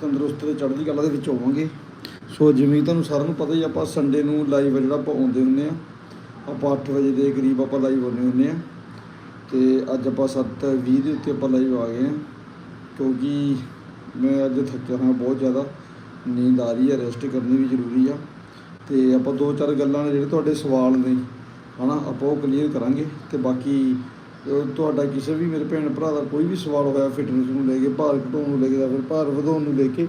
ਤੰਦਰੁਸਤ ਤੇ ਚੜ੍ਹਦੀ ਕਲਾ ਦੇ ਵਿੱਚ ਹੋਵਾਂਗੇ। ਸੋ ਜਿਵੇਂ ਤੁਹਾਨੂੰ ਸਾਰਿਆਂ ਨੂੰ ਪਤਾ ਹੀ ਆਪਾਂ ਸੰਡੇ ਨੂੰ ਲਾਈਵ ਜਿਹੜਾ ਆਪਾਂ ਆਉਂਦੇ ਹੁੰਦੇ ਆ, ਆਪਾਂ 8 ਵਜੇ ਦੇ ਕਰੀਬ ਆਪਾਂ ਲਾਈਵ ਆਉਂਦੇ ਹੁੰਦੇ ਆ। ਤੇ ਅੱਜ ਆਪਾਂ 7:20 ਦੇ ਉੱਤੇ ਆਪਾਂ ਲਾਈਵ ਆ ਗਏ ਆ, ਕਿਉਂਕਿ ਮੈਂ ਅੱਜ ਥੱਕਿਆ ਹਾਂ ਬਹੁਤ ਜ਼ਿਆਦਾ, ਨੀਂਦ ਆ ਰਹੀ ਹੈ ਰੈਸਟ ਕਰਨੀ ਵੀ ਜ਼ਰੂਰੀ ਆ। ਤੇ ਆਪਾਂ ਦੋ ਚਾਰ ਗੱਲਾਂ ਨੇ ਜਿਹੜੇ ਤੁਹਾਡੇ ਸਵਾਲ ਨੇ, ਹਨਾ, ਆਪਾਂ ਉਹ ਕਲੀਅਰ ਕਰਾਂਗੇ। ਤੇ ਬਾਕੀ ਤੁਹਾਡਾ ਕਿਸੇ ਵੀ ਮੇਰੇ ਭੈਣ ਭਰਾ ਦਾ ਕੋਈ ਵੀ ਸਵਾਲ ਹੋਇਆ ਫਿਟਨੈਸ ਨੂੰ ਲੈ ਕੇ, ਭਾਰ ਘਟਾਉਣ ਨੂੰ ਲੈ ਕੇ ਜਾਂ ਫਿਰ ਭਾਰ ਵਧਾਉਣ ਨੂੰ ਲੈ ਕੇ,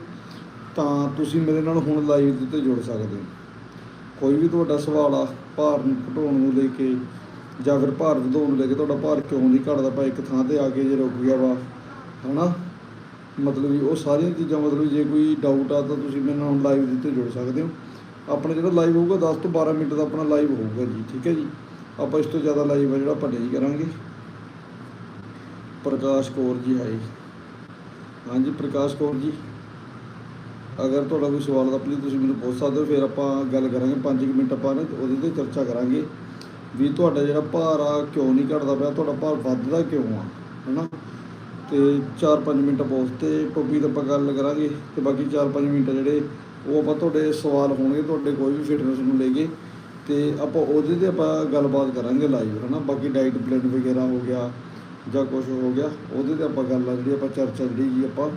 ਤਾਂ ਤੁਸੀਂ ਮੇਰੇ ਨਾਲ ਹੁਣ ਲਾਈਵ ਦੇ ਉੱਤੇ ਜੁੜ ਸਕਦੇ ਹੋ। ਕੋਈ ਵੀ ਤੁਹਾਡਾ ਸਵਾਲ ਆ, ਭਾਰ ਨੂੰ ਘਟਾਉਣ ਨੂੰ ਲੈ ਕੇ ਜਾਂ ਫਿਰ ਭਾਰ ਵਧਾਉਣ ਨੂੰ ਲੈ ਕੇ, ਤੁਹਾਡਾ ਭਾਰ ਕਿਉਂ ਨਹੀਂ ਘਟਦਾ ਪਾ ਇੱਕ ਥਾਂ ਤੇ ਆ ਕੇ ਜੇ ਰੁਕ ਗਿਆ ਵਾ, ਹਨਾ? ਮਤਲਬ ਵੀ ਉਹ ਸਾਰੀਆਂ ਚੀਜ਼ਾਂ, ਮਤਲਬ ਜੇ ਕੋਈ ਡਾਊਟ ਆ ਤਾਂ ਤੁਸੀਂ ਮੇਰੇ ਨਾਲ ਲਾਈਵ ਦੇ ਉੱਤੇ ਜੁੜ ਸਕਦੇ ਹੋ। ਆਪਣਾ ਜਿਹੜਾ ਲਾਈਵ ਹੋਊਗਾ 10 ਤੋਂ 12 ਮਿੰਟ ਦਾ ਆਪਣਾ ਲਾਈਵ ਹੋਊਗਾ ਜੀ, ਠੀਕ ਹੈ ਜੀ? ਆਪਾਂ ਇਸ ਤੋਂ ਜ਼ਿਆਦਾ ਲਾਈਵ ਆ ਜਿਹੜਾ ਆਪਾਂ ਨਹੀਂ ਕਰਾਂਗੇ। ਪ੍ਰਕਾਸ਼ ਕੌਰ ਜੀ ਹੈ ਹਾਂਜੀ, ਪ੍ਰਕਾਸ਼ ਕੌਰ ਜੀ। ਅਗਰ ਤੁਹਾਡਾ ਕੋਈ ਸਵਾਲ ਦਾ ਪਲੀਜ਼ ਤੁਸੀਂ ਮੈਨੂੰ ਪੁੱਛ ਸਕਦੇ ਹੋ, ਫਿਰ ਆਪਾਂ ਗੱਲ ਕਰਾਂਗੇ 5 ਮਿੰਟ ਆਪਾਂ ਨਾ ਉਹਦੇ ਤੇ ਚਰਚਾ ਕਰਾਂਗੇ ਵੀ ਤੁਹਾਡਾ ਜਿਹੜਾ ਭਾਰ ਆ ਕਿਉਂ ਨਹੀਂ ਘਟਦਾ ਪਿਆ, ਤੁਹਾਡਾ ਭਾਰ ਵੱਧਦਾ ਕਿਉਂ ਆ, ਹੈਨਾ? ਤੇ 4-5 ਮਿੰਟ ਆਪਾਂ ਤੇ ਟੋਪੀ ਤੇ ਆਪਾਂ ਗੱਲ ਕਰਾਂਗੇ ਤੇ ਬਾਕੀ 4-5 ਮਿੰਟ ਜਿਹੜੇ ਉਹ ਆਪਾਂ ਤੁਹਾਡੇ ਸਵਾਲ ਹੋਣਗੇ, ਤੁਹਾਡੇ ਕੋਈ ਵੀ ਫਿਟਨੈਸ ਨੂੰ ਲੈ ਕੇ ਤੇ ਆਪਾਂ ਉਹਦੇ ਤੇ ਆਪਾਂ ਗੱਲਬਾਤ ਕਰਾਂਗੇ ਲਾਈਵ ਹਨਾ? ਬਾਕੀ ਡਾਈਟ ਪਲਾਨ ਵਗੈਰਾ ਹੋ ਗਿਆ ਜਾਂ ਕੁਝ ਹੋ ਗਿਆ, ਉਹਦੇ ਤੇ ਆਪਾਂ ਗੱਲ ਆ ਜਿਹੜੀ ਆਪਾਂ ਚਰਚਾ ਜਿਹੜੀ ਜੀ ਆਪਾਂ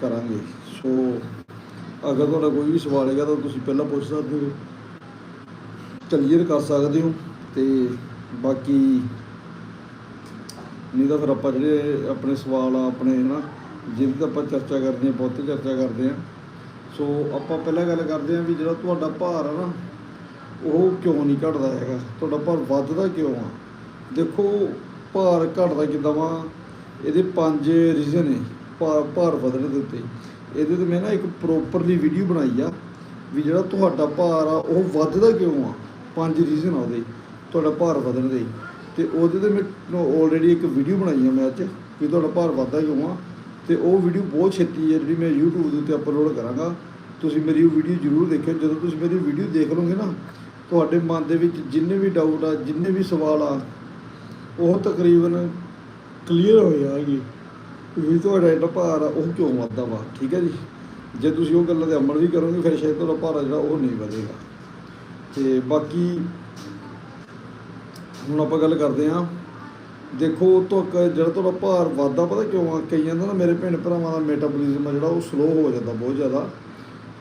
ਕਰਾਂਗੇ। ਸੋ ਅਗਰ ਤੁਹਾਡਾ ਕੋਈ ਵੀ ਸਵਾਲ ਹੈਗਾ ਤਾਂ ਤੁਸੀਂ ਪਹਿਲਾਂ ਪੁੱਛ ਸਕਦੇ ਹੋ, ਕਲੀਅਰ ਕਰ ਸਕਦੇ ਹੋ ਤੇ ਬਾਕੀ ਨਹੀਂ ਤਾਂ ਫਿਰ ਆਪਾਂ ਜਿਹੜੇ ਆਪਣੇ ਸਵਾਲ ਆ, ਆਪਣੇ ਨਾ ਜਿਹਦੀ ਤਾਂ ਆਪਾਂ ਚਰਚਾ ਕਰਦੇ ਹਾਂ, ਬਹੁਤ ਚਰਚਾ ਕਰਦੇ ਹਾਂ। ਸੋ ਆਪਾਂ ਪਹਿਲਾਂ ਗੱਲ ਕਰਦੇ ਹਾਂ ਵੀ ਜਿਹੜਾ ਤੁਹਾਡਾ ਭਾਰ ਆ ਨਾ, ਉਹ ਕਿਉਂ ਨਹੀਂ ਘਟਦਾ ਹੈਗਾ? ਤੁਹਾਡਾ ਭਾਰ ਵੱਧਦਾ ਕਿਉਂ ਆ? ਦੇਖੋ ਭਾਰ ਘਟਦਾ ਕਿੱਦਾਂ ਵਾ, ਇਹਦੇ ਪੰਜ ਰੀਜ਼ਨ ਨੇ, ਭਾਰ ਭਾਰ ਵਧਣ ਦੇ ਉੱਤੇ। ਇਹਦੇ ਤੇ ਮੈਂ ਨਾ ਇੱਕ ਪ੍ਰੋਪਰਲੀ ਵੀਡੀਓ ਬਣਾਈ ਆ, ਵੀ ਜਿਹੜਾ ਤੁਹਾਡਾ ਭਾਰ ਆ, ਉਹ ਵੱਧਦਾ ਕਿਉਂ ਆ? ਪੰਜ ਰੀਜ਼ਨ ਆ ਉਹਦੇ, ਤੁਹਾਡਾ ਭਾਰ ਵਧਣ ਦੇ। ਤੇ ਉਹਦੇ ਤੇ ਮੈਂ ਆਲਰੇਡੀ ਇੱਕ ਵੀਡੀਓ ਬਣਾਈ ਆ ਮੈਂ ਅੱਜ ਵੀ ਤੁਹਾਡਾ ਭਾਰ ਵੱਧਦਾ ਕਿਉਂ ਆ? ਤੇ ਉਹ ਵੀਡੀਓ ਬਹੁਤ ਛੇਤੀ ਹੈ ਜਿਹੜੀ ਮੈਂ YouTube ਦੇ ਉੱਤੇ ਅਪਲੋਡ ਕਰਾਂਗਾ। ਤੁਸੀਂ ਮੇਰੀ ਉਹ ਵੀਡੀਓ ਜ਼ਰੂਰ ਦੇਖਿਓ, ਜਦੋਂ ਤੁਸੀਂ ਮੇਰੀ ਵੀਡੀਓ ਦੇਖ ਲਓਗੇ ਨਾ, ਤੁਹਾਡੇ ਮਨ ਦੇ ਵਿੱਚ ਜਿੰਨੇ ਵੀ ਡਾਊਟ ਆ, ਜਿੰਨੇ ਵੀ ਸਵਾਲ ਆ ਉਹ ਤਕਰੀਬਨ ਕਲੀਅਰ ਹੋ ਜਾਏਗੀ ਵੀ ਤੁਹਾਡਾ ਜਿਹੜਾ ਭਾਰ ਆ, ਉਹ ਕਿਉਂ ਵੱਧਦਾ ਵਾ? ਠੀਕ ਹੈ ਜੀ? ਜੇ ਤੁਸੀਂ ਉਹ ਗੱਲਾਂ ਤੇ ਅਮਲ ਵੀ ਕਰੋਗੇ, ਫਿਰ ਸ਼ਾਇਦ ਤੁਹਾਡਾ ਭਾਰ ਆ ਜਿਹੜਾ, ਉਹ ਨਹੀਂ ਵਧੇਗਾ। ਤੇ ਬਾਕੀ ਹੁਣ ਆਪਾਂ ਗੱਲ ਕਰਦੇ ਹਾਂ। ਦੇਖੋ ਤੁਕ ਜਿਹੜਾ ਤੁਹਾਡਾ ਭਾਰ ਵੱਧਦਾ, ਪਤਾ ਕਿਉਂ ਆ? ਕਈਆਂ ਦਾ ਨਾ ਮੇਰੇ ਭੈਣ ਭਰਾਵਾਂ ਦਾ ਮੈਟਾਬੋਲਿਜ਼ਮ ਆ ਜਿਹੜਾ, ਉਹ ਸਲੋ ਹੋ ਜਾਂਦਾ ਬਹੁਤ ਜ਼ਿਆਦਾ।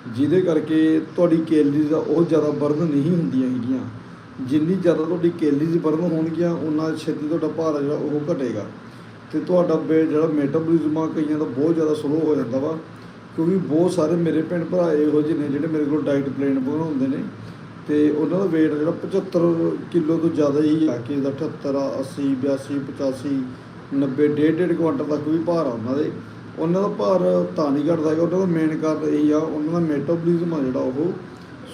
ਜਿਹਦੇ ਕਰਕੇ ਤੁਹਾਡੀ ਕੈਲਰੀਜ਼ ਦਾ ਉਹ ਜ਼ਿਆਦਾ ਬਰਨ ਨਹੀਂ ਹੁੰਦੀਆਂ ਹੈਗੀਆਂ। ਜਿੰਨੀ ਜ਼ਿਆਦਾ ਤੁਹਾਡੀ ਕੈਲਰੀਜ਼ ਬਰਨ ਹੋਣਗੀਆਂ, ਉਨਾ ਛੇਤੀ ਤੁਹਾਡਾ ਭਾਰ ਆ ਜਿਹੜਾ ਉਹ ਘਟੇਗਾ। ਤੇ ਤੁਹਾਡਾ ਬੇ- ਜਿਹੜਾ ਮੈਟਾਬੋਲਿਜ਼ਮ ਆ, ਕਈਆਂ ਦਾ ਬਹੁਤ ਜ਼ਿਆਦਾ ਸਲੋ ਹੋ ਜਾਂਦਾ ਵਾ। ਕਿਉਂਕਿ ਬਹੁਤ ਸਾਰੇ ਮੇਰੇ ਭੈਣ ਭਰਾ ਇਹੋ ਜਿਹੇ ਨੇ ਜਿਹੜੇ ਮੇਰੇ ਕੋਲ ਡਾਈਟ ਪਲਾਨ ਬਣਾਉਂਦੇ ਨੇ। ਤੇ ਉਹਨਾਂ ਦਾ weight ਜਿਹੜਾ 75 ਕਿਲੋ ਤੋਂ ਜ਼ਿਆਦਾ ਹੀ ਆ ਕੇ 78 80 82 85 90 ਡੇਢ ਡੇਢ ਕੁਆਂਟਲ ਤੱਕ ਵੀ ਭਾਰ ਆ ਉਹਨਾਂ ਦੇ। ਉਹਨਾਂ ਦਾ ਭਾਰ ਤਾਂ ਨਹੀਂ ਘਟਦਾ ਹੈਗਾ, ਉਹਨਾਂ ਦਾ ਮੇਨ ਕਾਰਨ ਇਹੀ ਆ, ਉਹਨਾਂ ਦਾ ਮੈਟਾਬੋਲਿਜ਼ਮ ਆ ਜਿਹੜਾ ਉਹ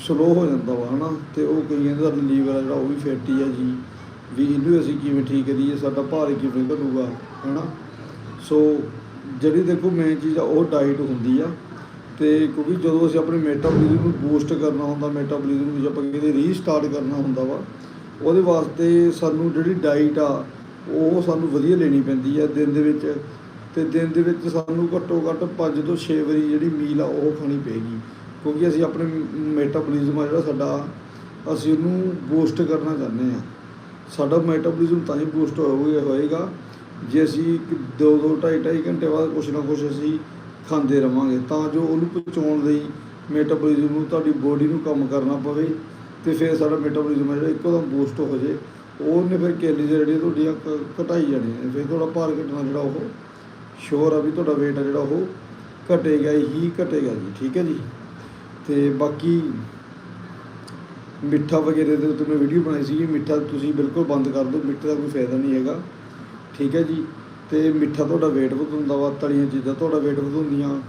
ਸਲੋ ਹੋ ਜਾਂਦਾ ਵਾ, ਹਨਾ? ਤੇ ਉਹ ਕਈਆਂ ਦਾ ਲੀਵਰ ਆ ਜਿਹੜਾ ਉਹ ਵੀ ਫੈਟੀ ਆ ਜੀ। ਵੀ ਇਹਨੂੰ ਅਸੀਂ ਕਿਵੇਂ ਠੀਕ ਕਰੀਏ, ਸਾਡਾ ਭਾਰ ਕਿਵੇਂ ਘਟੂਗਾ, ਹਨਾ? ਸੋ ਜਿਹੜੀ ਦੇਖੋ ਮੇਨ ਚੀਜ਼ ਆ, ਉਹ ਡਾਈਟ ਹੁੰਦੀ ਆ। ਤੇ ਕਿਉਂਕਿ ਜਦੋਂ ਅਸੀਂ ਆਪਣੇ ਮੈਟਾਬੋਲਿਜ਼ਮ ਨੂੰ ਬੂਸਟ ਕਰਨਾ ਹੁੰਦਾ ਮੈਟਾਬੋਲਿਜ਼ਮ ਨੂੰ ਜੇ ਆਪਾਂ ਕਹਿੰਦੇ ਰੀਸਟਾਰਟ ਕਰਨਾ ਹੁੰਦਾ ਵਾ, ਉਹਦੇ ਵਾਸਤੇ ਸਾਨੂੰ ਜਿਹੜੀ ਡਾਈਟ ਆ, ਉਹ ਸਾਨੂੰ ਵਧੀਆ ਲੈਣੀ ਪੈਂਦੀ ਆ ਦਿਨ ਦੇ ਵਿੱਚ। ਤੇ ਦਿਨ ਦੇ ਵਿੱਚ ਸਾਨੂੰ ਘੱਟੋ ਘੱਟ 5 ਤੋਂ 6 ਵਾਰੀ ਜਿਹੜੀ ਮੀਲ ਆ, ਉਹ ਖਾਣੀ ਪਏਗੀ। ਕਿਉਂਕਿ ਅਸੀਂ ਆਪਣੇ ਮੈਟਾਬੋਲਿਜ਼ਮ ਆ ਜਿਹੜਾ ਸਾਡਾ, ਅਸੀਂ ਉਹਨੂੰ ਬੂਸਟ ਕਰਨਾ ਚਾਹੁੰਦੇ ਆ ਸਾਡਾ ਮੈਟਾਬੋਲਿਜ਼ਮ ਤਾਂ ਹੀ ਬੂਸਟ ਹੋਊਗਾ ਹੋਏਗਾ ਜੇ ਅਸੀਂ ਇੱਕ ਦੋ ਦੋ, ਢਾਈ ਢਾਈ ਘੰਟੇ ਬਾਅਦ ਕੁਛ ਨਾ ਕੁਛ ਅਸੀਂ ਖਾਂਦੇ ਰਵਾਂਗੇ। ਤਾਂ ਜੋ ਉਹਨੂੰ ਪਹੁੰਚਾਉਣ ਲਈ ਮੈਟਾਬੋਲਿਜ਼ਮ ਨੂੰ, ਤੁਹਾਡੀ ਬੋਡੀ ਨੂੰ ਕੰਮ ਕਰਨਾ ਪਵੇ ਤੇ ਫਿਰ ਸਾਡਾ ਮੈਟਾਬੋਲਿਜ਼ਮ ਹੈ ਜਿਹੜਾ ਇੱਕੋ ਦਮ ਬੂਸਟ ਹੋ ਜੇ ਉਹਨੇ ਫਿਰ ਕੈਲਰੀਜ਼ ਜਿਹੜੀਆਂ ਤੁਹਾਡੀਆਂ ਘ- ਘਟਾਈ ਜਾਣੀਆਂ ਨੇ ਫਿਰ ਤੁਹਾਡਾ ਭਾਰ ਘਟਣਾ ਜਿਹੜਾ ਉਹ ਸ਼ੋਰ ਆ ਵੀ ਤੁਹਾਡਾ weight ਆ ਜਿਹੜਾ ਉਹ ਘਟੇਗਾ ਹੀ, ਘਟੇਗਾ ਜੀ। ਠੀਕ ਹੈ ਜੀ? ਤੇ ਬਾਕੀ ਮਿੱਠਾ ਵਗੈਰੇ ਦੇ ਉੱਤੇ ਮੈਂ ਵੀਡੀਓ ਬਣਾਈ ਸੀ ਮਿੱਠਾ ਤੁਸੀਂ ਬਿਲਕੁਲ ਬੰਦ ਕਰ ਦਿਓ, ਮਿੱਠੇ ਦਾ ਕੋਈ ਫਾਇਦਾ ਨਹੀਂ ਹੈਗਾ। ਠੀਕ ਹੈ ਜੀ। ਤੇ ਮਿੱਠਾ ਤੁਹਾਡਾ weight ਵਧਾਉਂਦਾ ਵਾ, ਤਲੀਆਂ ਚੀਜ਼ਾਂ ਤੁਹਾਡਾ weight ਵਧਾਉਂਦੀਆਂ।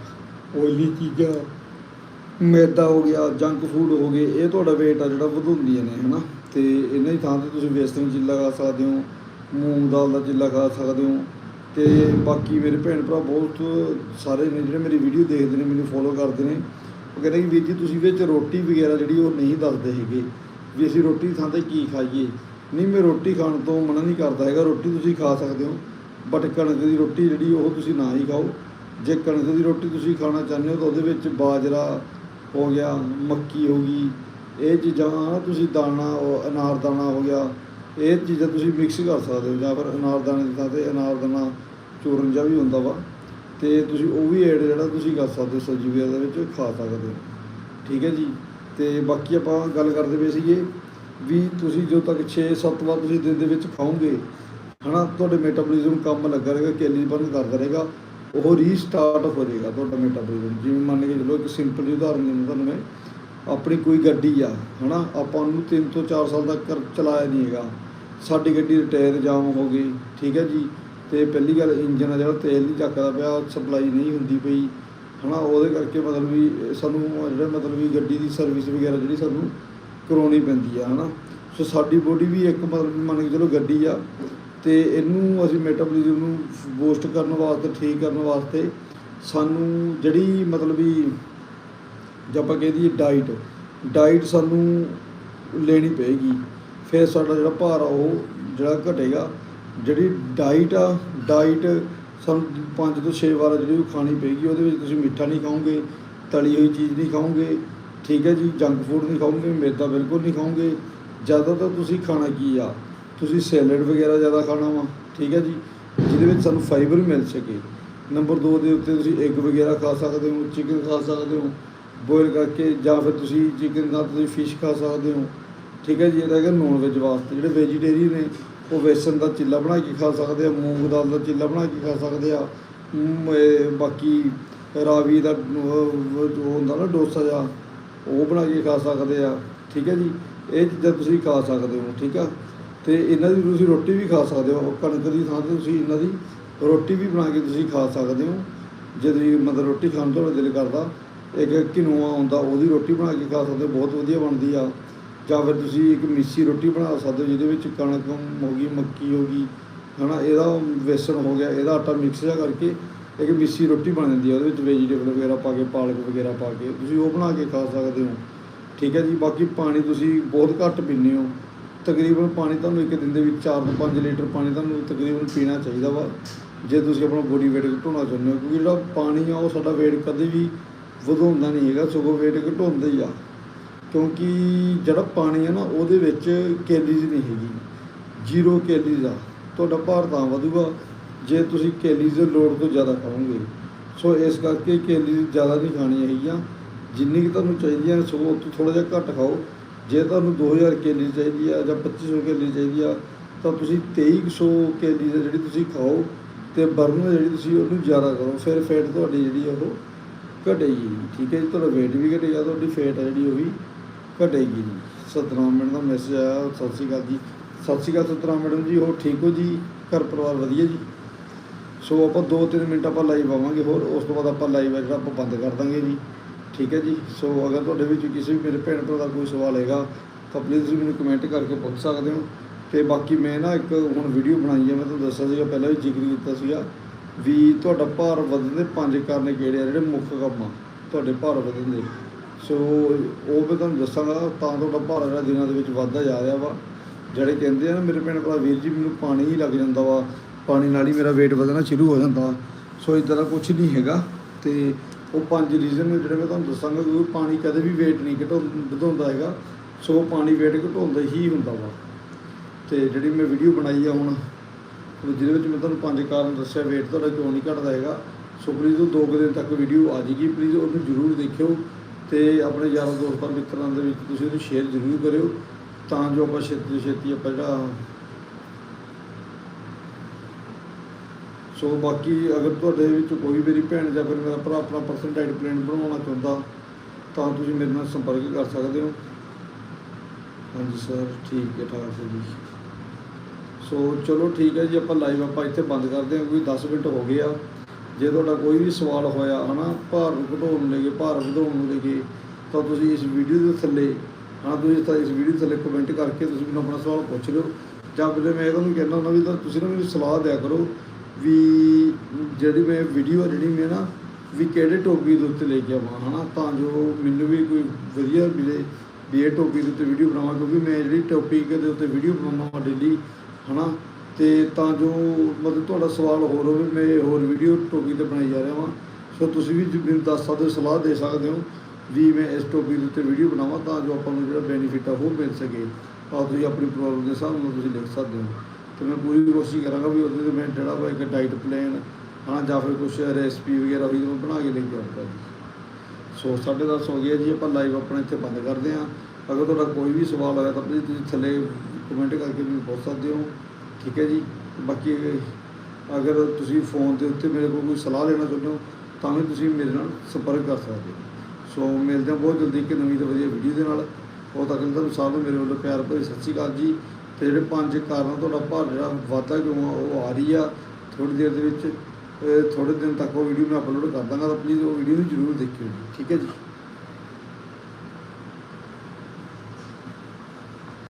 ਓਇਲੀ ਚੀਜ਼ਾਂ, ਮੈਦਾ ਹੋ ਗਿਆ ਜੰਕ ਫੂਡ ਹੋ ਗਏ, ਇਹ ਤੁਹਾਡਾ weight ਆ ਜਿਹੜਾ ਵਧਾਉਂਦੀਆਂ ਨੇ, ਹਨਾ? ਤੇ ਇਹਨਾਂ ਦੀ ਥਾਂ ਤੇ ਤੁਸੀਂ ਵੇਸਣ ਚਿੱਲਾ ਖਾ ਸਕਦੇ ਹੋ, ਮੂੰਗ ਦਾਲ ਦਾ ਚਿੱਲਾ ਖਾ ਸਕਦੇ ਹੋ। ਤੇ ਬਾਕੀ ਮੇਰੇ ਭੈਣ ਭਰਾ ਬਹੁਤ ਸਾਰੇ ਨੇ ਜਿਹੜੇ ਮੇਰੀ ਵੀਡੀਓ ਦੇਖਦੇ ਨੇ, ਮੈਨੂੰ ਫੋਲੋ ਕਰਦੇ ਨੇ। ਉਹ ਕਹਿੰਦੇ ਕਿ ਵੀਰ ਜੀ, ਤੁਸੀਂ ਵਿੱਚ ਰੋਟੀ ਵਗੈਰਾ ਜਿਹੜੀ ਉਹ ਨਹੀਂ ਦੱਸਦੇ ਹੈਗੇ। ਵੀ ਅਸੀਂ ਰੋਟੀ ਦੀ ਥਾਂ ਤੇ ਕੀ ਖਾਈਏ? ਨਹੀਂ, ਮੈਂ ਰੋਟੀ ਖਾਣ ਤੋਂ ਮਨਾ ਨਹੀਂ ਕਰਦਾ ਹੈਗਾ। ਰੋਟੀ ਤੁਸੀਂ ਖਾ ਸਕਦੇ ਹੋ ਬਟ ਕਣਕ ਦੀ ਰੋਟੀ ਜਿਹੜੀ ਉਹ ਤੁਸੀਂ ਨਾ ਹੀ ਖਾਓ। ਜੇ ਕਣਕ ਦੀ ਰੋਟੀ ਤੁਸੀਂ ਖਾਣਾ ਚਾਹੁੰਦੇ ਹੋ, ਤਾਂ ਉਹਦੇ ਵਿੱਚ ਬਾਜਰਾ ਹੋ ਗਿਆ, ਮੱਕੀ ਹੋ ਗਈ। ਇਹ ਚੀਜ਼ਾਂ ਨਾ ਤੁਸੀਂ ਦਾਣਾ, ਉਹ ਅਨਾਰ ਦਾਣਾ ਹੋ ਗਿਆ। ਇਹ ਚੀਜ਼ਾਂ ਤੁਸੀਂ ਮਿਕਸ ਕਰ ਸਕਦੇ ਹੋ। ਜਾਂ ਫਿਰ ਅਨਾਰ ਦਾਣੇ ਦੀ ਥਾਂ ਤੇ ਅਨਾਰ ਦਾਣਾ, ਚੂਰਨ ਜਿਹਾ ਵੀ ਹੁੰਦਾ ਵਾ। ਤੇ ਤੁਸੀਂ ਉਹ ਵੀ ਐਡ ਜਿਹੜਾ ਤੁਸੀਂ ਕਰ ਸਕਦੇ ਹੋ ਸਬਜ਼ੀ ਵਗੈਰਾ ਦੇ ਵਿੱਚ ਖਾ ਸਕਦੇ ਹੋ। ਠੀਕ ਹੈ ਜੀ? ਤੇ ਬਾਕੀ ਆਪਾਂ ਗੱਲ ਕਰਦੇ ਪਏ ਸੀਗੇ ਵੀ ਤੁਸੀਂ ਜਦੋਂ ਤੱਕ 6-7 ਵਾਰ ਤੁਸੀਂ ਦਿਨ ਦੇ ਵਿੱਚ ਖਾਓਗੇ, ਹਨਾ, ਤੁਹਾਡੇ ਮੈਟਾਬੋਲਿਜ਼ਮ ਕੰਮ ਲੱਗਾ ਰਹੇਗਾ ਕੈਲਰੀ ਬਰਨ ਕਰਦਾ ਰਹੇਗਾ, ਉਹ ਰੀਸਟਾਰਟ ਹੋ ਜਾਏਗਾ ਤੁਹਾਡਾ ਮੈਟਾਬੋਲਿਜ਼ਮ ਜਿਵੇਂ ਮੰਨ ਕੇ ਚਲੋ ਇੱਕ ਸਿੰਪਲ ਜਿਹੀ ਉਦਾਹਰਨ ਦਿੰਦਾ ਤੁਹਾਨੂੰ ਮੈਂ, ਆਪਣੀ ਕੋਈ ਗੱਡੀ ਆ, ਹਨਾ, ਆਪਾਂ ਉਹਨੂੰ 3 ਤੋਂ 4 ਸਾਲ ਤੱਕ ਕਰ- ਚਲਾਇਆ ਨਹੀਂ ਹੈਗਾ। ਸਾਡੀ ਗੱਡੀ ਦੇ ਟਾਇਰ ਜਾਮ ਹੋ ਗਈ, ਠੀਕ ਹੈ ਜੀ? ਤੇ ਪਹਿਲੀ ਗੱਲ ਇੰਜਨ ਆ ਜਿਹੜਾ ਤੇਲ ਨਹੀਂ ਚੱਕਦਾ ਪਿਆ ਸਪਲਾਈ ਨਹੀਂ ਹੁੰਦੀ ਪਈ। ਹਨਾ, ਉਹਦੇ ਕਰਕੇ ਮਤਲਬ ਵੀ ਸਾਨੂੰ ਜਿਹੜਾ ਮਤਲਬ ਵੀ ਗੱਡੀ ਦੀ ਸਰਵਿਸ ਵਗੈਰਾ ਜਿਹੜੀ ਸਾਨੂੰ ਕਰਾਉਣੀ ਪੈਂਦੀ ਆ, ਹਨਾ। ਸੋ ਸਾਡੀ ਬੋਡੀ ਵੀ ਇੱਕ ਮਤਲਬ ਮੰਨ ਕੇ ਚਲੋ ਗੱਡੀ ਆ, ਤੇ ਇਹਨੂੰ ਅਸੀਂ ਮੈਟਾਬੋਲਿਜ਼ਮ ਨੂੰ ਬੂਸਟ ਕਰਨ ਵਾਸਤੇ, ਠੀਕ ਕਰਨ ਵਾਸਤੇ ਸਾਨੂੰ ਜਿਹੜੀ ਮਤਲਬ ਵੀ ਜੇ ਆਪਾਂ ਕਹਿ ਦਈਏ ਡਾਈਟ ਡਾਈਟ ਸਾਨੂੰ ਲੈਣੀ ਪਏਗੀ। ਫਿਰ ਸਾਡਾ ਜਿਹੜਾ ਭਾਰ ਆ ਉਹ ਜਿਹੜਾ ਘਟੇਗਾ। ਜਿਹੜੀ ਡਾਈਟ ਆ ਡਾਈਟ ਸਾਨੂੰ 5 ਤੋਂ 6 ਵਾਰ ਜਿਹੜੀ ਉਹ ਖਾਣੀ ਪਏਗੀ, ਉਹਦੇ ਵਿੱਚ ਤੁਸੀਂ ਮਿੱਠਾ ਨਹੀਂ ਖਾਓਗੇ, ਤਲੀ ਹੋਈ ਚੀਜ਼ ਨਹੀਂ ਖਾਓਗੇ, ਠੀਕ ਹੈ ਜੀ ਜੰਕ ਫੂਡ ਨਹੀਂ ਖਾਓਗੇ, ਮੈਦਾ ਬਿਲਕੁਲ ਨਹੀਂ ਖਾਓਗੇ, ਜ਼ਿਆਦਾਤਰ ਤੁਸੀਂ ਖਾਣਾ ਕੀ ਆ? ਤੁਸੀਂ ਸੈਲਡ ਵਗੈਰਾ ਜ਼ਿਆਦਾ ਖਾਣਾ ਵਾ, ਠੀਕ ਹੈ ਜੀ, ਜਿਹਦੇ ਵਿੱਚ ਸਾਨੂੰ ਫਾਈਬਰ ਮਿਲ ਸਕੇ। ਨੰਬਰ 2 ਦੇ ਉੱਤੇ ਤੁਸੀਂ ਐਗ ਵਗੈਰਾ ਖਾ ਸਕਦੇ ਹੋ ਚਿਕਨ ਖਾ ਸਕਦੇ ਹੋ ਬੋਇਲ ਕਰਕੇ ਜਾਂ ਫਿਰ ਤੁਸੀਂ ਚਿਕਨ ਨਾਲ ਤੁਸੀਂ ਫਿਸ਼ ਖਾ ਸਕਦੇ ਹੋ, ਠੀਕ ਹੈ ਜੀ, ਇਹਦਾ ਹੈਗਾ ਨੌਨ ਵੈਜ ਵਾਸਤੇ, ਜਿਹੜੇ ਵੈਜੀਟੇਰੀਅਨ ਨੇ ਉਹ ਵੇਸਣ ਦਾ ਚਿੱਲਾ ਬਣਾ ਕੇ ਖਾ ਸਕਦੇ ਆ, ਮੂੰਗ ਦਾਲ ਦਾ ਚਿੱਲਾ ਬਣਾ ਕੇ ਖਾ ਸਕਦੇ ਆ ਬਾਕੀ ਰਾਵੀ ਦਾ, ਉਹ ਹੁੰਦਾ ਨਾ ਡੋਸਾ ਜਿਹਾ, ਉਹ ਬਣਾ ਕੇ ਖਾ ਸਕਦੇ ਆ, ਠੀਕ ਹੈ ਜੀ? ਇਹ ਚੀਜ਼ਾਂ ਤੁਸੀਂ ਖਾ ਸਕਦੇ ਹੋ, ਠੀਕ ਆ? ਤੇ ਇਹਨਾਂ ਦੀ ਤੁਸੀਂ ਰੋਟੀ ਵੀ ਖਾ ਸਕਦੇ ਹੋ ਕਣਕ ਦੀ ਥਾਂ ਤੇ ਤੁਸੀਂ ਇਹਨਾਂ ਦੀ ਰੋਟੀ ਵੀ ਬਣਾ ਕੇ ਤੁਸੀਂ ਖਾ ਸਕਦੇ ਹੋ। ਜੇ ਤੁਸੀਂ ਮਤਲਬ ਰੋਟੀ ਖਾਣ ਨੂੰ ਤੁਹਾਡਾ ਦਿਲ ਕਰਦਾ, ਇੱਕ ਕਿਨੋਆ ਆਉਂਦਾ ਉਹਦੀ ਰੋਟੀ ਬਣਾ ਕੇ ਖਾ ਸਕਦੇ ਹੋ, ਬਹੁਤ ਵਧੀਆ ਬਣਦੀ ਆ। ਜਾਂ ਫਿਰ ਤੁਸੀਂ ਇੱਕ ਮਿੱਸੀ ਰੋਟੀ ਬਣਾ ਸਕਦੇ ਹੋ, ਜਿਹਦੇ ਵਿੱਚ ਕਣਕ ਹੋ ਗਈ ਮੱਕੀ ਹੋ ਗਈ, ਹਨਾ, ਇਹਦਾ ਵੇਸਣ ਹੋ ਗਿਆ, ਇਹਦਾ ਆਟਾ ਮਿਕਸ ਜਿਹਾ ਕਰਕੇ ਇੱਕ ਮਿੱਸੀ ਰੋਟੀ ਬਣ ਜਾਂਦੀ ਹੈ ਉਹਦੇ ਵਿੱਚ ਵੈਜੀਟੇਬਲ ਵਗੈਰਾ ਪਾ ਕੇ, ਪਾਲਕ ਵਗੈਰਾ ਪਾ ਕੇ, ਤੁਸੀਂ ਉਹ ਬਣਾ ਕੇ ਖਾ ਸਕਦੇ ਹੋ। ਠੀਕ ਹੈ ਜੀ, ਬਾਕੀ ਪਾਣੀ ਤੁਸੀਂ ਬਹੁਤ ਘੱਟ ਪੀਂਦੇ ਹੋ। ਤਕਰੀਬਨ ਪਾਣੀ ਤੁਹਾਨੂੰ ਇੱਕ ਦਿਨ ਦੇ ਵਿੱਚ 4 ਤੋਂ 5 ਲੀਟਰ ਪਾਣੀ ਤੁਹਾਨੂੰ ਤਕਰੀਬਨ ਪੀਣਾ ਚਾਹੀਦਾ ਵਾ, ਜੇ ਤੁਸੀਂ ਆਪਣਾ ਬੋਡੀ weight ਘਟਾਉਣਾ ਚਾਹੁੰਦੇ ਹੋ, ਕਿਉਂਕਿ ਜਿਹੜਾ ਪਾਣੀ ਆ, ਉਹ ਸਾਡਾ weight ਕਦੇ ਵੀ ਵਧਾਉਂਦਾ ਨਹੀਂ ਹੈਗਾ, ਸਗੋਂ weight ਘਟਾਉਂਦਾ ਹੀ ਆ। ਕਿਉਂਕਿ ਜਿਹੜਾ ਪਾਣੀ ਆ ਨਾ, ਉਹਦੇ ਵਿੱਚ ਕੈਲਰੀਜ਼ ਨਹੀਂ ਹੈਗੀ। ਜ਼ੀਰੋ ਕੈਲਰੀਜ਼ ਆ। ਤੁਹਾਡਾ ਭਾਰ ਤਾਂ ਵਧੂਗਾ, ਜੇ ਤੁਸੀਂ ਕੈਲਰੀਜ਼ ਦੇ ਲੋੜ ਤੋਂ ਜ਼ਿਆਦਾ ਖਾਓਗੇ। ਸੋ ਇਸ ਕਰਕੇ ਕੈਲਰੀਜ਼ ਜ਼ਿਆਦਾ ਨਹੀਂ ਖਾਣੀ ਹੈਗੀਆਂ। ਜਿੰਨੀ ਕਿ ਤੁਹਾਨੂੰ ਚਾਹੀਦੀ ਆ ਸੋ ਉਹ ਤੋਂ ਥੋੜਾ ਜਿਹਾ ਘੱਟ ਖਾਓ। ਜੇ ਤੁਹਾਨੂੰ 2000 ਕੈਲਰੀ ਚਾਹੀਦੀ ਆ ਜਾਂ 2500 ਕੈਲਰੀ ਚਾਹੀਦੀ ਆ, ਤਾਂ ਤੁਸੀਂ 2300 ਕੈਲਰੀ ਦਾ ਜਿਹੜੀ ਤੁਸੀਂ ਖਾਓ ਤੇ ਬਰਨ ਜਿਹੜੀ ਤੁਸੀਂ ਉਹਨੂੰ ਜ਼ਿਆਦਾ ਕਰੋ ਫਿਰ ਫੈਟ ਤੁਹਾਡੀ ਜਿਹੜੀ ਆ ਉਹ ਘਟੇਗੀ। ਠੀਕ ਹੈ ਜੀ, ਤੁਹਾਡਾ weight ਵੀ ਘਟੇਗਾ, ਤੁਹਾਡੀ ਫੈਟ ਆ ਜਿਹੜੀ ਉਹ ਵੀ। ਘਟੇਗੀ ਜੀ ਸਤਨਾਮ ਮੈਡਮ ਦਾ ਮੈਸੇਜ ਆਇਆ ਸਤਿ ਸ਼੍ਰੀ ਅਕਾਲ ਜੀ। ਸਤਿ ਸ਼੍ਰੀ ਅਕਾਲ ਸਤਨਾਮ ਮੈਡਮ ਜੀ, ਹੋਰ ਠੀਕ ਹੋ ਜੀ? ਘਰ ਪਰਿਵਾਰ ਵਧੀਆ ਜੀ? ਸੋ ਆਪਾਂ 2-3 ਮਿੰਟ ਆਪਾਂ ਲਾਈਵ ਆਵਾਂਗੇ ਹੋਰ, ਉਸ ਤੋਂ ਬਾਅਦ ਆਪਾਂ ਲਾਈਵ ਆ ਜਿਹੜਾ ਆਪਾਂ ਬੰਦ ਕਰ ਦਾਂਗੇ ਜੀ। ਠੀਕ ਹੈ ਜੀ? ਸੋ ਅਗਰ ਤੁਹਾਡੇ ਵਿੱਚ ਕਿਸੇ ਵੀ ਮੇਰੇ ਭੈਣ ਭਰਾ ਦਾ ਕੋਈ ਸਵਾਲ ਹੈਗਾ, ਤਾਂ ਪਲੀਜ਼ ਤੁਸੀਂ ਮੈਨੂੰ ਕਮੈਂਟ ਕਰਕੇ ਪੁੱਛ ਸਕਦੇ ਹੋ। ਤੇ ਬਾਕੀ ਮੈਂ ਨਾ ਇੱਕ ਹੁਣ ਵੀਡੀਓ ਬਣਾਈ ਹੈ ਮੈਂ ਤੁਹਾਨੂੰ ਦੱਸਿਆ ਸੀਗਾ, ਪਹਿਲਾਂ ਵੀ ਜ਼ਿਕਰ ਕੀਤਾ ਸੀਗਾ ਵੀ ਤੁਹਾਡਾ ਭਾਰ ਵਧਣ ਦੇ ਪੰਜ ਕਾਰਨ ਕਿਹੜੇ ਆ? ਜਿਹੜੇ ਮੁੱਖ ਕੰਮ ਆ ਤੁਹਾਡੇ ਭਾਰ ਵਧਣ ਦੇ। ਸੋ ਉਹ ਮੈਂ ਤੁਹਾਨੂੰ ਦੱਸਾਂਗਾ, ਤਾਂ ਤੁਹਾਡਾ ਭਾਰ ਜਿਹੜਾ ਦਿਨਾਂ ਦੇ ਵਿੱਚ ਵੱਧਦਾ ਜਾ ਰਿਹਾ ਵਾ। ਜਿਹੜੇ ਕਹਿੰਦੇ ਆ ਨਾ, ਮੇਰੇ ਭੈਣ ਭਰਾ ਵੀਰ ਜੀ, ਮੈਨੂੰ ਪਾਣੀ ਹੀ ਲੱਗ ਜਾਂਦਾ ਵਾ। ਪਾਣੀ ਨਾਲ ਹੀ ਮੇਰਾ weight ਵਧਣਾ ਸ਼ੁਰੂ ਹੋ ਜਾਂਦਾ। ਸੋ ਇਦਾਂ ਦਾ ਕੁਝ ਨਹੀਂ ਹੈਗਾ। ਤੇ ਉਹ ਪੰਜ ਰੀਜ਼ਨ ਨੇ ਜਿਹੜੇ ਮੈਂ ਤੁਹਾਨੂੰ ਦੱਸਾਂਗਾ ਕਿ ਪਾਣੀ ਕਦੇ ਵੀ weight ਨਹੀਂ ਘਟਾਉਂ, ਵਧਾਉਂਦਾ ਹੈਗਾ। ਸੋ ਪਾਣੀ weight ਘਟਾਉਂਦਾ ਹੀ ਹੁੰਦਾ ਵਾ। ਤੇ ਜਿਹੜੀ ਮੈਂ ਵੀਡੀਓ ਬਣਾਈ ਆ ਹੁਣ ਜਿਹਦੇ ਵਿੱਚ ਮੈਂ ਤੁਹਾਨੂੰ ਪੰਜ ਕਾਰਨ ਦੱਸਿਆ, weight ਤੁਹਾਡਾ ਕਿਉਂ ਨਹੀਂ ਘਟਦਾ ਹੈਗਾ। ਸੋ ਪਲੀਜ਼ ਉਹ ਦੋ ਕੁ ਦਿਨ ਤੱਕ ਵੀਡੀਓ ਆ ਜੇਗੀ ਪਲੀਜ਼ ਉਹਨੂੰ ਜ਼ਰੂਰ ਦੇਖਿਓ। ਤੇ ਆਪਣੇ ਯਾਰਾਂ ਦੋਸਤਾਂ, ਮਿੱਤਰਾਂ ਦੇ ਵਿੱਚ ਤੁਸੀਂ ਉਹਨੂੰ ਸ਼ੇਅਰ ਜ਼ਰੂਰ ਕਰਿਓ, ਤਾਂ ਜੋ ਆਪਾਂ ਛੇਤੀ ਤੋਂ ਛੇਤੀ ਆਪਾਂ ਜਿਹੜਾ ਸੋ ਬਾਕੀ ਅਗਰ ਤੁਹਾਡੇ ਵਿੱਚ ਕੋਈ ਮੇਰੀ ਭੈਣ ਜਾਂ ਫਿਰ ਮੇਰਾ ਭਰਾ ਆਪਣਾ ਪਰਸਨਲ ਡਾਈਟ ਪਲਾਨ ਬਣਾਉਣਾ ਚਾਹੁੰਦਾ, ਤਾਂ ਤੁਸੀਂ ਮੇਰੇ ਨਾਲ ਸੰਪਰਕ ਕਰ ਸਕਦੇ ਹੋ। ਹਾਂਜੀ ਸਰ ਠੀਕ ਹੈ, ਠਾਕ ਹੈ ਜੀ। ਸੋ ਚਲੋ ਠੀਕ ਹੈ ਜੀ, ਆਪਾਂ ਲਾਈਵ ਆਪਾਂ ਇੱਥੇ ਬੰਦ ਕਰਦੇ ਹਾਂ ਕਿਉਂਕਿ 10 ਮਿੰਟ ਹੋ ਗਏ ਆ। ਜੇ ਤੁਹਾਡਾ ਕੋਈ ਵੀ ਸਵਾਲ ਹੋਇਆ ਹਨਾ, ਭਾਰ ਨੂੰ ਘਟਾਉਣ ਨੂੰ ਲੈ ਕੇ ਭਾਰ ਵਧਾਉਣ ਨੂੰ ਲੈ ਕੇ ਤਾਂ ਤੁਸੀਂ ਇਸ ਵੀਡੀਓ ਦੇ ਥੱਲੇ ਹਾਂ ਤੁਸੀਂ ਤਾਂ ਇਸ ਵੀਡੀਓ ਥੱਲੇ ਕਮੈਂਟ ਕਰਕੇ ਤੁਸੀਂ ਮੈਨੂੰ ਆਪਣਾ ਸਵਾਲ ਪੁੱਛ ਲਿਓ। ਜਾਂ ਫਿਰ ਮੈਂ ਤੁਹਾਨੂੰ ਕਹਿੰਦਾ ਹੁੰਦਾ ਵੀ ਤਾਂ ਤੁਸੀਂ ਨਾ ਮੈਨੂੰ ਸਲਾਹ ਦਿਆ ਕਰੋ ਵੀ ਜਿਹੜੀ ਮੈਂ ਵੀਡੀਓ ਜਿਹੜੀ ਮੈਂ ਨਾ, ਵੀ ਕਿਹੜੇ ਟੋਪੀ ਦੇ ਉੱਤੇ ਲੈ ਕੇ ਆਵਾਂ, ਹਨਾ, ਤਾਂ ਜੋ ਮੈਨੂੰ ਵੀ ਕੋਈ ਵਧੀਆ ਮਿਲੇ ਵੀ ਇਹ ਟੋਪੀ ਦੇ ਉੱਤੇ ਵੀਡੀਓ ਬਣਾਵਾਂ, ਕਿਉਂਕਿ ਮੈਂ ਜਿਹੜੀ ਟੋਪਿਕ ਦੇ ਉੱਤੇ ਵੀਡੀਓ ਬਣਾਉਣਾ ਡੇਲੀ ਹਨਾ ਤੇ ਤਾਂ ਜੋ ਮਤਲਬ ਤੁਹਾਡਾ ਸਵਾਲ ਹੋਰ ਹੋਵੇ, ਮੈਂ ਹੋਰ ਵੀਡੀਓ ਟੋਪੀ ਤੇ ਬਣਾਈ ਜਾ ਰਿਹਾ ਵਾਂ। ਸੋ ਤੁਸੀਂ ਵੀ ਮੈਨੂੰ ਦੱਸ ਸਕਦੇ ਹੋ, ਸਲਾਹ ਦੇ ਸਕਦੇ ਹੋ ਵੀ ਮੈਂ ਇਸ ਟੋਪੀ ਦੇ ਉੱਤੇ ਵੀਡੀਓ ਬਣਾਵਾਂ ਤਾਂ ਜੋ ਆਪਾਂ ਨੂੰ ਜਿਹੜਾ ਬੈਨੀਫਿਟ ਆ ਉਹ ਮਿਲ ਸਕੇ। ਤਾਂ ਤੁਸੀਂ ਆਪਣੀ ਪ੍ਰੋਬਲਮ ਦੇ ਹਿਸਾਬ ਨਾਲ ਤੁਸੀਂ ਲਿਖ ਸਕਦੇ ਹੋ। ਤੇ ਮੈਂ ਪੂਰੀ ਕੋਸ਼ਿਸ਼ ਕਰਾਂਗਾ ਵੀ ਉਹਦੇ ਤੇ ਮੈਂ ਜਿਹੜਾ ਵਾ ਇੱਕ ਡਾਈਟ ਪਲਾਨ ਹਾਂ ਜਾਂ ਫਿਰ ਕੁਝ ਰੈਸਪੀ ਵਗੈਰਾ ਵੀ ਮੈਂ ਬਣਾ ਕੇ ਲੈ ਕੇ ਆਉਂਗਾ ਜੀ ਸੋ ਸਾਡੇ ਦਸ ਹੋ ਗਿਆ ਜੀ, ਆਪਾਂ ਲਾਈਵ ਆਪਣਾ ਇੱਥੇ ਬੰਦ ਕਰਦੇ ਹਾਂ। ਅਗਰ ਤੁਹਾਡਾ ਕੋਈ ਵੀ ਸਵਾਲ ਹੋਇਆ ਤਾਂ ਪਲੀਜ਼ ਤੁਸੀਂ ਥੱਲੇ ਕਮੈਂਟ ਕਰਕੇ ਮੈਨੂੰ ਪੁੱਛ ਸਕਦੇ ਹੋ। ਠੀਕ ਹੈ ਜੀ। ਬਾਕੀ ਅਗਰ ਤੁਸੀਂ ਫੋਨ ਦੇ ਉੱਤੇ ਮੇਰੇ ਕੋਲ ਕੋਈ ਸਲਾਹ ਲੈਣਾ ਚਾਹੁੰਦੇ ਹੋ, ਤਾਂ ਵੀ ਤੁਸੀਂ ਮੇਰੇ ਨਾਲ ਸੰਪਰਕ ਕਰ ਸਕਦੇ ਹੋ। ਸੋ ਮਿਲਦੇ ਹਾਂ ਬਹੁਤ ਜਲਦੀ ਇੱਕ ਨਵੀਂ ਤੇ ਵਧੀਆ ਵੀਡੀਓ ਦੇ ਨਾਲ। ਉਹ ਤੱਕ ਤੁਹਾਨੂੰ ਸਾਰਿਆਂ ਨੂੰ ਮੇਰੇ ਵੱਲੋਂ ਪਿਆਰ ਭਰੀ ਸਤਿ ਸ਼੍ਰੀ ਅਕਾਲ ਜੀ। ਤੇ ਜਿਹੜੇ ਪੰਜ ਕਾਰਨ ਤੁਹਾਡਾ ਭਾਰ ਜਿਹੜਾ ਵਾਧਾ ਕਿਉਂ ਆ, ਉਹ ਆ ਰਹੀ ਆ ਥੋੜੀ ਦੇਰ ਦੇ ਵਿੱਚ। ਥੋੜੇ ਦਿਨ ਤੱਕ ਉਹ ਵੀਡੀਓ ਮੈਂ ਅਪਲੋਡ ਕਰ ਦਾਂਗਾ, ਤਾਂ ਪਲੀਜ਼ ਉਹ ਵੀਡੀਓ ਨੂੰ ਜ਼ਰੂਰ ਦੇਖਿਓ ਜੀ। ਠੀਕ ਹੈ ਜੀ।